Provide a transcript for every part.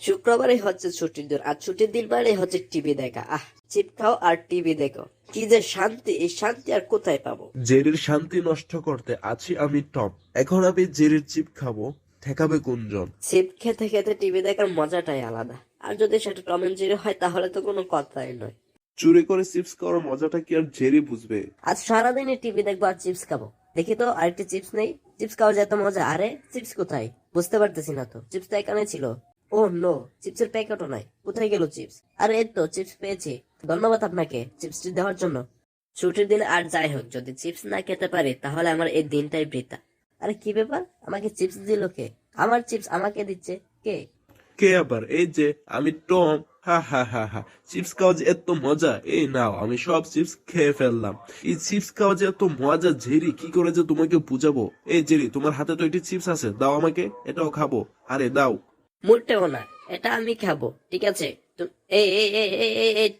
শুক্রবারে হচ্ছে ছুটির দিন আর ছুটির দিন মানে হচ্ছে টিভি দেখা। আহ চিপ খাও আর টিভি দেখো। কি যে শান্তি এই শান্তি আর কোথায় পাবো? জেরির শান্তি নষ্ট করতে আছি আমি টপ এখন আমি জেরির চিপ খাব ঠেকাবে কোনজন চিপ খেতে খেতে টিভি দেখার মজাটাই আলাদা। আর যদি সেটা টম এন্ড জেরি হয় তাহলে তো কোনো কথাই নয়। চুরি করে চিপস খাওয়ার মজাটা কি আর জেরি বুঝবে? আজ সারাদিনই টিভি দেখব আর চিপস খাব। দেখি তো আরেকটি চিপস নেই। চিপস খাওয়া যেত মজা। আরে চিপস কোথায়? বুঝতে পারতেছি না তো। চিপস তো এখানে ছিল। ও নো, চিপসের প্যাকেটও নাই। কোথায় গেল চিপস? আরে, এই তো, চিপস পেয়েছি। ধন্যবাদ আপনাকে চিপসটি দেওয়ার জন্য। ছুটির দিন আর যাই হোক, যদি চিপস না খেতে পারি, তাহলে আমার এই দিনটাই বৃথা। আরে, কি ব্যাপার? আমাকে চিপস দিল কে? আমার চিপস আমাকে দিচ্ছে কে? কে আবার? এই যে, আমি টম। হা হা হা হা। চিপস খাওয়া যে এত মজা, এই নাও, আমি সব চিপস খেয়ে ফেললাম। এই চিপস খাওয়া যে এত মজা, ঝেরি, কি করে যে তোমাকে বুঝাবো? এই জেরি তোমার হাতে তো একটি চিপস আছে, দাও আমাকে, এটাও খাব। আরে, দাও। মুটতেও না। এটা আমি খাব, ঠিক আছে?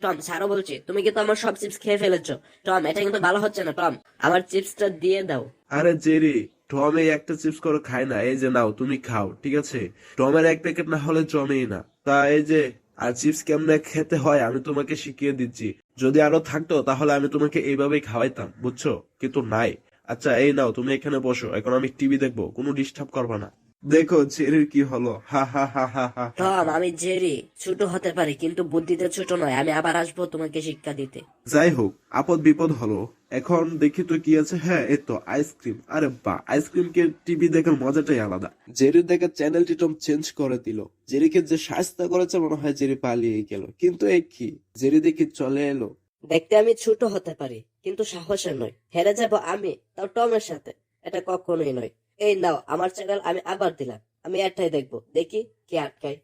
টম বলছি, তুমি কিন্তু আমার সব চিপস খেয়ে ফেলেছো। টম, এটা কিন্তু ভালো হচ্ছে না, টম, আমার চিপসটা দিয়ে দাও। আরে জেরি, টম এই একটা চিপস করে, খায় না, এই যে নাও, তুমি খাও, ঠিক আছে? টমের এক প্যাকেট না হলে জমেই না। তা এই যে, আর চিপস কেমনে খেতে হয়, আমি তোমাকে শিখিয়ে দিচ্ছি। যদি আরও থাকতো, তাহলে আমি তোমাকে এইভাবেই খাওয়াইতাম, বুঝছ? কিন্তু নাই। আচ্ছা এই নাও, তুমি এখানে বসো, এখন আমি টিভি দেখব, কোনো ডিস্টার্ব করবা না। দেখো জেরির কি হলো। হা হা হা হা হা টম আমি জেরি ছোট হতে পারি কিন্তু বুদ্ধিতে ছোট নয় আমি আবার আসব তোমাকে শিক্ষা দিতে। যাই হোক আপদ বিপদ হলো। এখন দেখি তো কি আছে। হ্যাঁ এই তো আইসক্রিম। আরে বা আইসক্রিম কে টিভি দেখার মজাটাই আলাদা। জেরির দেখা চ্যানেলটি টম চেঞ্জ করে দিল। জেরিকে যে সাহস্তা করেছে মনে হয় জেরি পালিয়ে গেল। কিন্তু এই কি? জেরি দেখি চলে এলো। দেখতে আমি ছোট হতে পারি কিন্তু সাহসের নয় হেরে যাব আমি তাও টমের সাথে। এটা কখনোই নয়। এই নাও, আমার চ্যানেল আমি আবার দিলাম। আমি একটাই দেখব, দেখি কে আটকায়।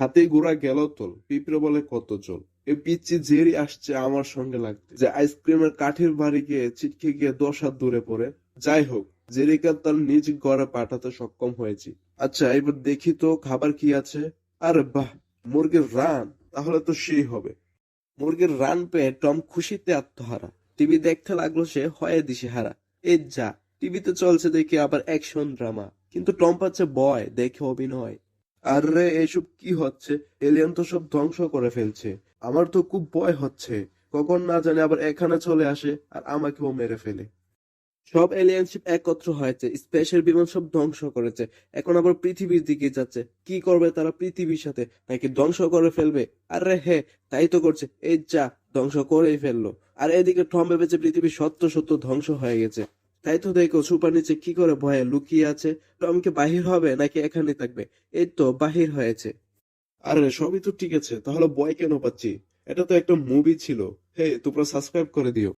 হাতে গোড়া গেল তোল, পিঁপড়ে বলে কত চল। পিচ্ছি জেরি আসছে আমার সঙ্গে লাগতে। যে আইসক্রিমের কাঠের বাড়ি গিয়ে ছিটকে গিয়ে দশ হাত দূরে পড়ে, যাই হোক জেরিকে তার নিজ ঘরে পাঠাতে সক্ষম হয়েছি। আচ্ছা এবার দেখি তো খাবার কি আছে। আরে বাহ, মুরগির রান, তাহলে তো সেই হবে। মুরগির রান পেয়ে টম খুশিতে আত্মহারা। টিভি দেখতে লাগল সে, হয়ে দিশে হারা এ যা টিভিতে চলছে দেখে আবার অ্যাকশন ড্রামা। কিন্তু টম পাচ্ছে বয়, দেখে অভিনয়। আরে, এসব কি হচ্ছে? এলিয়ান তো সব ধ্বংস করে ফেলছে। আমার তো খুব ভয় হচ্ছে। কখন না জানে আবার এখানে চলে আসে আর আমাকেও মেরে ফেলে। সব এলিয়ানশিপ একত্র হয়েছে স্পেশাল বিমান সব ধ্বংস করেছে। এখন আবার পৃথিবীর দিকে যাচ্ছে। কি করবে তারা পৃথিবীর সাথে? নাকি ধ্বংস করে ফেলবে? আরে হে, তাই তো করছে। এই যা, ধ্বংস করেই ফেলল। আর এদিকে টম ভেবেছে পৃথিবী সত্য সত্য ধ্বংস হয়ে গেছে। তাই তো দেখো সুপার নিচে কি করে ভয়ে লুকিয়ে আছে? টমকে বাহির হবে নাকি এখানে থাকবে? এই তো বাহির হয়েছে। আরে সবই তো ঠিক আছে, তাহলে বয় কেন পাচ্ছি? এটা তো একটা মুভি ছিল। হে, তোমরা সাবস্ক্রাইব করে দিও।